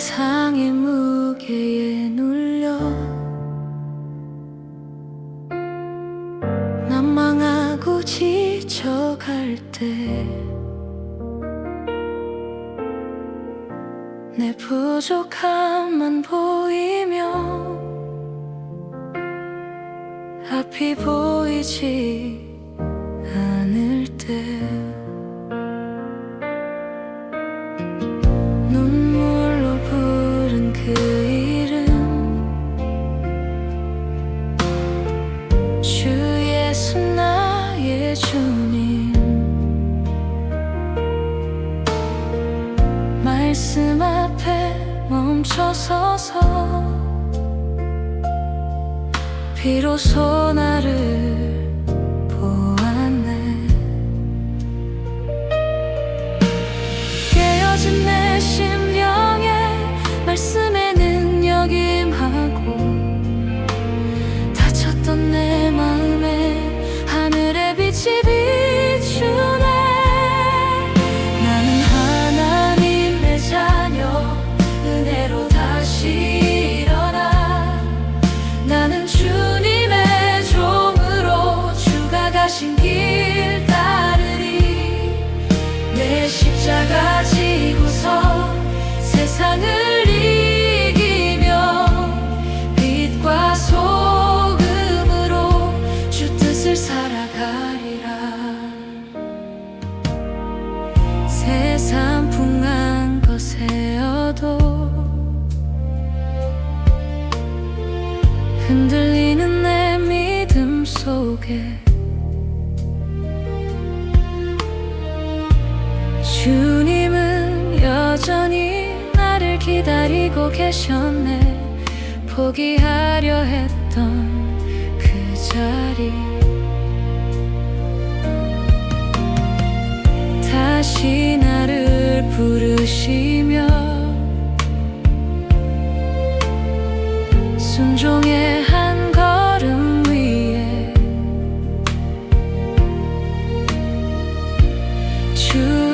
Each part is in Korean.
세상의 무게에 눌려 난망하고 지쳐갈 때 내 부족함만 보이며 앞이 보이지 않을 때 눈물로 부른 그 이름 주 예수 나의 주님 말씀 앞에 멈춰서서 비로소 나를 보았네. 깨어진 내 심령에 말씀의 능력 임하고 다쳤던 내 마음에 하늘의 빛이 비 흔들리는 내 믿음 속에 주님은 여전히 나를 기다리고 계셨네. 포기하려 했던 주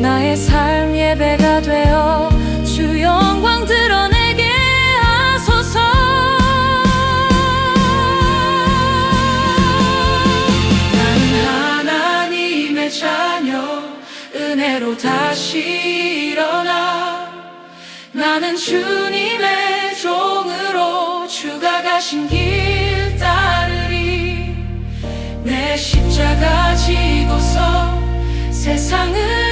나의 삶 예배가 되어 주 영광 드러내게 하소서. 나는 하나님의 자녀 은혜로 다시 일어나. 나는 주님의 종으로 주가 가신 길 따르리. 내 십자가 지고서 세상을